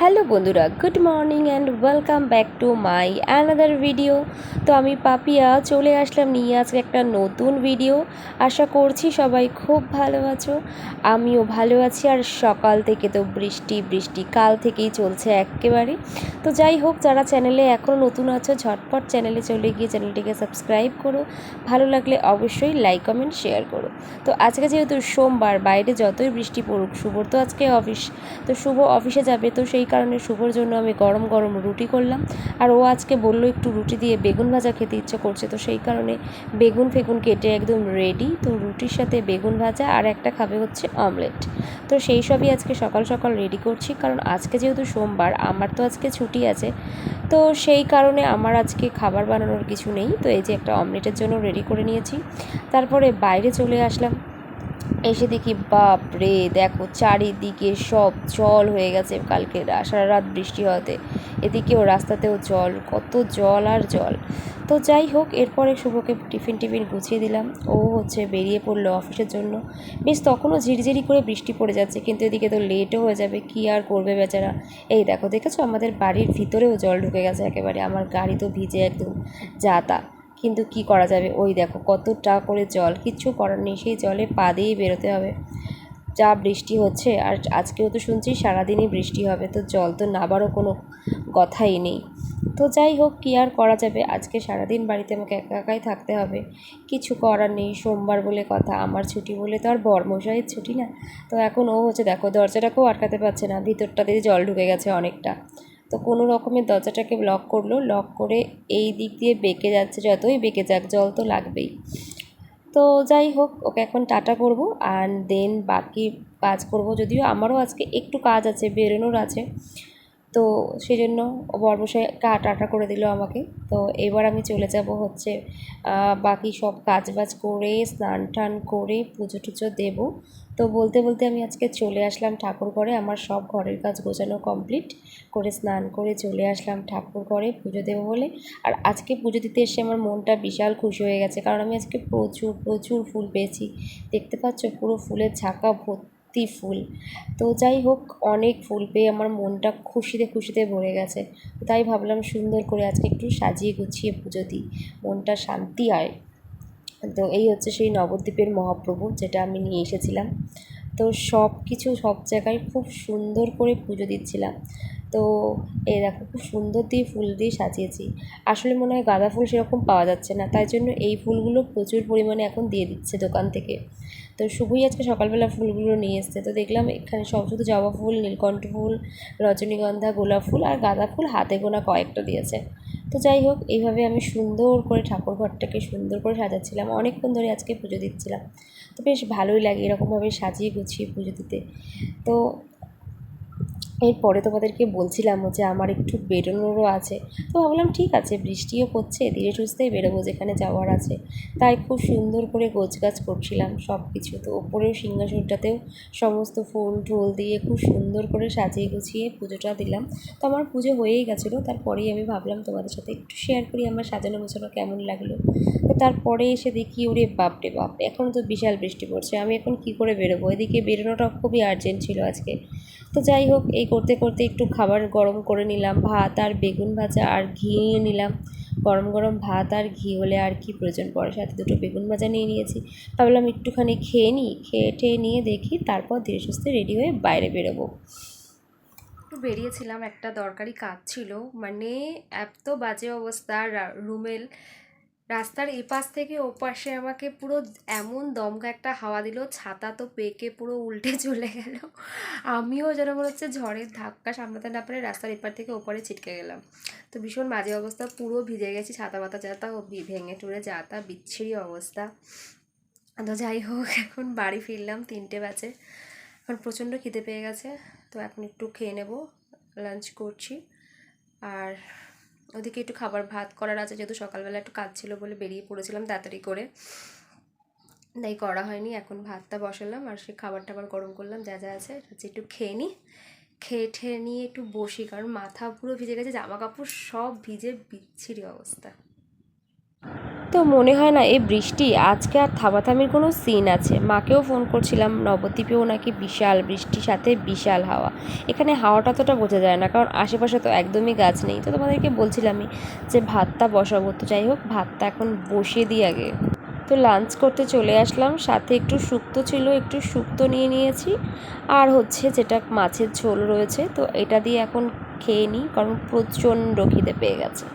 Hello বন্ধুরা, good morning and welcome back to my another video. তো আমি পাপিয়া চলে আসলাম নিয়ে আজকে একটা নতুন ভিডিও। আশা করছি সবাই খুব ভালো আছো, আমিও ভালো আছি। আর সকাল থেকে তো বৃষ্টি বৃষ্টি কাল থেকেই চলছে একেবারে। তো যাই হোক, যারা চ্যানেলে এখনও নতুন আছো, ঝটপট চ্যানেলে চলে গিয়ে চ্যানেলটিকে সাবস্ক্রাইব করো। ভালো লাগলে অবশ্যই লাইক, কমেন্ট, শেয়ার করো। তো আজকে যেহেতু সোমবার, বাইরে যতই বৃষ্টি পড়ুক, শুভর তো আজকে অফিস। তো শুভ অফিসে যাবে, তো সেই কারণে শুভর জন্য আমি গরম গরম রুটি করলাম। আর ও আজকে বলল একটু রুটি দিয়ে বেগুন ভাজা খেতে ইচ্ছে করছে, তো সেই কারণে বেগুন ফেগুন কেটে একদম রেডি তো রুটির সাথে বেগুন ভাজা আর একটা খাবে হচ্ছে অমলেট তো সেই সবই আজকে সকাল সকাল রেডি করছি, কারণ আজকে যেহেতু সোমবার, আমার তো আজকে ছুটি আছে। তো সেই কারণে আমার আজকে খাবার বানানোর কিছু নেই, তো এই যে একটা অমলেটের জন্য রেডি করে নিয়েছি। তারপরে বাইরে চলে আসলাম। এসে দেখি বাপ রে দেখো চারিদিকে সব জল হয়ে গেছে কালকে সারা রাত বৃষ্টি হওয়াতে। এদিকেও রাস্তাতেও জল, কত জল আর জল। তো যাই হোক, এরপরে শুভকে টিফিন টিফিন গুছিয়ে দিলাম। ও হচ্ছে বেরিয়ে পড়ল অফিসের জন্য। বেশ তখনও ঝিরিঝিরি করে বৃষ্টি পড়ে যাচ্ছে, কিন্তু এদিকে তো লেটও হয়ে যাবে, কী আর করবে বেচারা? এই দেখো, দেখেছ? আমাদের বাড়ির ভিতরেও জল ঢুকে গেছে একেবারে, আমার গাড়ি তো ভিজে একদম, যা তা। কিন্তু কি করা যাবে? ওই দেখো, কতটা করে জল, কিচ্ছু করার নেই, সেই জলে পা দিয়েই বেরোতে হবে। যা বৃষ্টি হচ্ছে, আর আজকেও তো শুনছি সারাদিনই বৃষ্টি হবে, তো জল তো নাবারও কোনো কথাই নেই। তো যাই হোক, কী আর করা যাবে? আজকে সারাদিন বাড়িতে আমাকে একা একাই থাকতে হবে। কিছু করার নেই, সোমবার বলে কথা, আমার ছুটি বলে তো আর বর্মশাইয়ের ছুটি না। তো এখন ও হচ্ছে, দেখো, দরজাটাকেও আটকাতে পারছে না, ভিতরটাতে জল ঢুকে গেছে অনেকটা। তো কোনো রকমের দরজাটাকে লক করল। লক করে এই দিক দিয়ে বেঁকে যাচ্ছে, যতই বেঁকে যাক, জল তো লাগবেই। তো যাই হোক, ওকে এখন টাটা করব আর দেন বাকি কাজ করব। যদিও আমারও আজকে একটু কাজ আছে, বেরোনোর আছে। তো সেই জন্য বর্মশাই কা টাটা করে দিল আমাকে। তো এবার আমি চলে যাব হচ্ছে বাকি সব কাজ বাজ করে, স্নান টান করে পুজো টুজো দেবো। তো বলতে বলতে আমি আজকে চলে আসলাম ঠাকুর ঘরে, আমার সব ঘরের কাজ গোছানো কমপ্লিট। করে স্নান করে চলে আসলাম ঠাকুর ঘরে পুজো দেবো বলে। আর আজকে পুজো দিতে এসে আমার মনটা বিশাল খুশি হয়ে গেছে, কারণ আমি আজকে প্রচুর প্রচুর ফুল পেয়েছি। দেখতে পাচ্ছ পুরো ফুলের ঝাঁকা ভর্তি ফুল। তো যাই হোক, অনেক ফুল পেয়ে আমার মনটা খুশিতে খুশিতে ভরে গেছে। তাই ভাবলাম সুন্দর করে আজকে একটু সাজিয়ে গুছিয়ে পুজো দিই। মনটা শান্তি হয়। তো এই হচ্ছে সেই নবদ্বীপের মহাপ্রভু যেটা আমি নিয়ে এসেছিলাম। তো সব কিছু সব জায়গায় খুব সুন্দর করে পুজো দিচ্ছিলাম। তো এই দেখো খুব সুন্দর দিয়ে ফুল দিয়ে সাজিয়েছি। আসলে মনে হয় গাঁদা ফুল সেরকম পাওয়া যাচ্ছে না, তাই জন্য এই ফুলগুলো প্রচুর পরিমাণে এখন দিয়ে দিচ্ছে দোকান থেকে। তো শুভই আজকে সকালবেলা ফুলগুলো নিয়ে এসছে, তো দেখলাম এখানে সব শুধু জবা ফুল, নীলকণ্ঠ ফুল, রজনীগন্ধা, গোলাপ ফুল আর গাঁদা ফুল হাতে গোনা কয়েকটা দিয়েছে। তো যাই হোক, এইভাবে আমি সুন্দর করে ঠাকুর ঘরটাকে সুন্দর করে সাজাচ্ছিলাম, অনেকক্ষণ ধরে আজকে পুজো দিচ্ছিলাম। তো বেশ ভালোই লাগে এরকমভাবে সাজিয়ে গুছিয়ে পুজো দিতে। তো এরপরে তোমাদেরকে বলছিলাম যে আমার একটু বেরোনোরও আছে। তো ভাবলাম ঠিক আছে, বৃষ্টিও পড়ছে ধীরে সুস্থেই বেরোবো যেখানে যাওয়ার আছে। তাই খুব সুন্দর করে গোছগাছ করছিলাম সব কিছু তো ওপরেও সিংহাসনটাতেও সমস্ত ফুল টুল দিয়ে খুব সুন্দর করে সাজিয়ে গুছিয়ে পুজোটা দিলাম। তো আমার পুজো হয়েই গেছিল, তারপরেই আমি ভাবলাম তোমাদের সাথে একটু শেয়ার করি আমার সাজানো গোছানো কেমন লাগল। তো তারপরে এসে দেখি, ওরে বাপরে বাপ, এখন তো বিশাল বৃষ্টি পড়ছে, আমি এখন কি করে বেরোবো? এদিকে বেরোনোটা খুবই আর্জেন্ট ছিল আজকে। তো যাই হোক, এই করতে করতে একটু খাবার গরম করে নিলাম। ভাত আর বেগুন ভাজা আর ঘি নিয়ে নিলাম। গরম গরম ভাত আর ঘি হলে আর কি প্রয়োজন? পড়ে সাথে দুটো বেগুন ভাজা নিয়ে নিয়েছি। ভাবলাম একটুখানি খেয়ে নিই। খেয়ে টেয়ে নিয়ে দেখি, তারপর ধীরে সুস্থে রেডি হয়ে বাইরে বেরোবো। একটু বেরিয়েছিলাম, একটা দরকারি কাজ ছিল। মানে এত বাজে অবস্থা রুমেল রাস্তার এপাশ থেকে ওপাশে আমাকে পুরো এমন দমকা একটা হাওয়া দিল, ছাতা তো পেকে পুরো উল্টে চলে গেল। আমিও যেন মনে হচ্ছে ঝড়ের ধাক্কা সামলাতে না পারে রাস্তার এপার থেকে ওপারে ছিটকে গেলাম। তো ভীষণ বাজে অবস্থা, পুরো ভিজে গেছি, ছাতা পাতা যাতা ভেঙে টুরে যাতা বিচ্ছিরি অবস্থা। তো যাই হোক, এখন বাড়ি ফিরলাম তিনটে বাজে। এখন প্রচণ্ড খিদে পেয়ে গেছে, তো এখন একটু খেয়ে নেব লাঞ্চ করছি। আর ওদিকে একটু খাবার ভাত করার আছে, যেহেতু সকালবেলা একটু কাজ ছিল বলে বেরিয়ে পড়েছিলাম তাড়াতাড়ি করে। তাই করা হয়নি, এখন ভাতটা বসালাম আর সে খাবার টাবার গরম করলাম, যা যা আছে হচ্ছে একটু খেয়ে নিই খেয়ে ঠেয়ে নিয়ে একটু বসি, কারণ মাথা পুরো ভিজে গেছে জামা কাপড় সব ভিজে বিচ্ছিরি অবস্থা। তো মনে হয় না এই বৃষ্টি, আজকে আর থামাথামির কোনো সিন আছে। মাকেও ফোন করছিলাম, নবদ্বীপেও নাকি বিশাল বৃষ্টির সাথে বিশাল হাওয়া। এখানে হাওয়াটা তোটা বোঝা যায় না, কারণ আশেপাশে তো একদমই গাছ নেই। তো তোমাদেরকে বলছিলামই যে ভাতটা বসাবো, তো যাই হোক, ভাতটা এখন বসিয়ে দিই আগে। তো লাঞ্চ করতে চলে আসলাম, সাথে একটু শুক্তো ছিল, একটু শুক্তো নিয়ে নিয়েছি। আর হচ্ছে যেটা মাছের ঝোল রয়েছে, তো এটা দিয়ে এখন খেয়ে নিই, কারণ প্রচণ্ড খিদে পেয়ে গেছে।